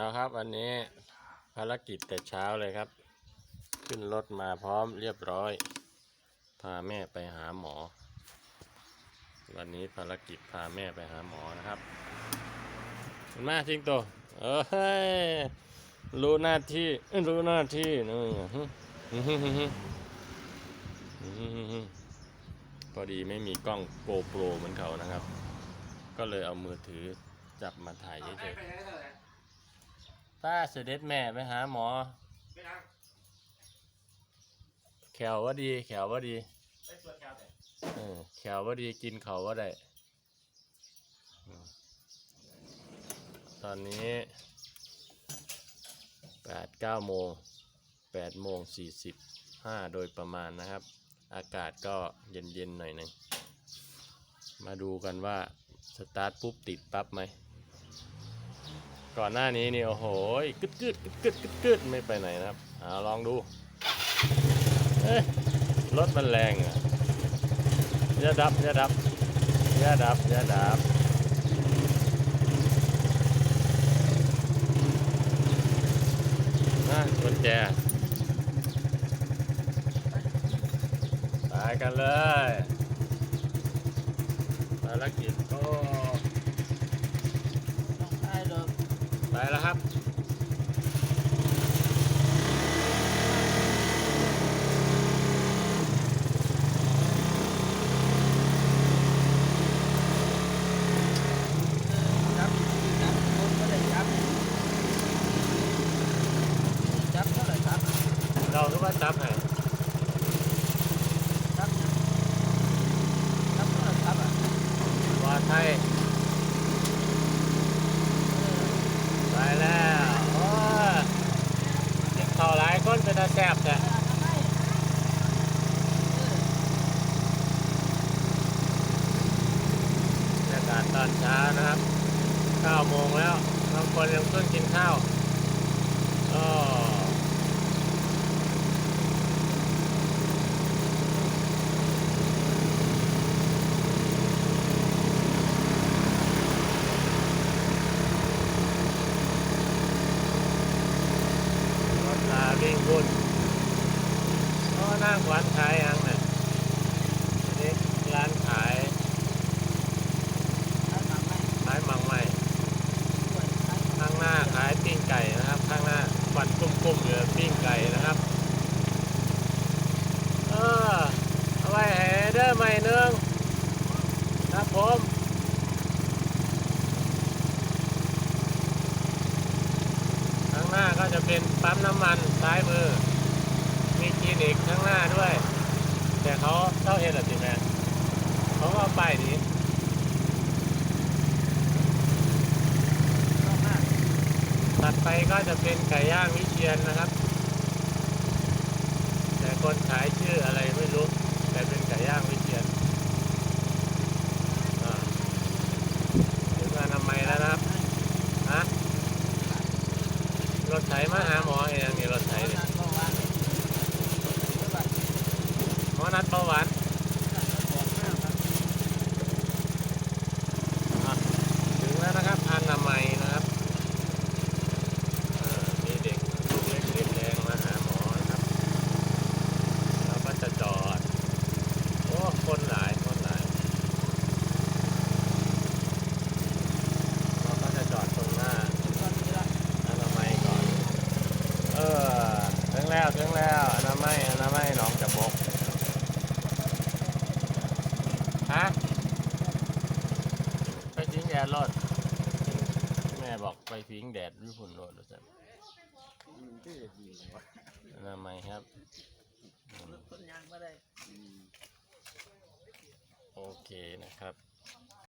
เอาครับวันนี้ภารกิจแต่เช้าเลยครับ ขึ้นรถมาพร้อมเรียบร้อย พาแม่ไปหาหมอ วันนี้ภารกิจพาแม่ไปหาหมอนะครับมาจริงตัวเอ้ยรู้หน้าที่รู้หน้าที่นี่พอดีไม่มีกล้องโกโปรเหมือนเขานะครับ ก็เลยเอามือถือจับมาถ่ายเฉยๆ ป้าเสด็จแม่ไปหาหมอ ไปทางแขวว่าดี แขวว่าดีไปตรวจแถวแต่เออแขวว่าดีกินเขาว่าได้อืมตอนนี้แปดเก้าโมงแปดโมงสี่สิบห้าโดยประมาณนะครับ อากาศก็เย็นๆหน่อยหนึ่งมาดูกันว่า สตาร์ทปุ๊บติดปั๊บไหม ก่อนหน้านี้นี่โอ้โหกึดกึดกึดกึดกึดกึดไม่ไปไหนนะครับเอาลองดูเอ้ยรถมันแรงอะอย่าดับอย่าดับอย่าดับอย่าดับนะกุญแจไปกันเลยภารกิจก็ ได้เลย ไปแล้วครับ จับจับคนก็ได้จับจับเท่าไหร่ครับ เราก็ว่าจับให้จับเนี่ยจับเท่าไหร่ครับอะปลอดภัยเออไปแล้วโอ้ยเด็กเขาหลายคนเป็นตาแซ่บแต่ทำไมเออบรรยากาศตอนเช้านะครับ9โมงแล้วบางคนยังเพิ่งกินข้าวก็รถลาวิ่งวุ่นก็นั่งหวานขายยังเนี่ยนี่ร้านขาย ทำทำไม ขายมังไม่ ช่วยใช้ ข้างหน้าขายปิ้งไก่นะครับ ข้างหน้าควันกุ้มๆเหลือปิ้งไก่นะครับ เออเอาไว้ให้เด้อไม่เนืองครับ ผมข้างหน้าก็จะเป็นปั๊มน้ำมันซ้ายมือ มีคลินิกข้างหน้าด้วย แต่เขาเท่าเห็นหรือสิแม่เขาก็เอาป้ายนี้ต้องหน้าถัดไปก็จะเป็นไก่ย่างวิเชียนนะครับ แต่คนขายชื่ออะไรไม่รู้ แต่เป็นไก่ย่างวิเชียนอ่าถึงอนามัยแล้วนะครับฮะรถ ไถมาหาหมอเองนี่รถไถใช้นี่งานก็วางใช่ป่ะหมอนัดเบาหวาน บอกแม่ครับ อะถึงแล้วนะครับอนามัยนะครับอ่ามีเด็กลูกเล็กเด็กแดงมาหาหมอนะครับเราก็จะจอด โอ้ คนหลาย คนหลาย เราก็จะจอดตรงหน้า ตอนนี้ละ อนามัยก่อน เออ ถึง แล้วถึงแล้วอนามัยอนามัยหนองจบกฮะไปพิงแดดรถแม่บอกไปพิงแดดวิพุ่นรถจ้ะมันก็จะดีวะอนามัยครับอืมคนยางไม่ได้โอเคนะครับ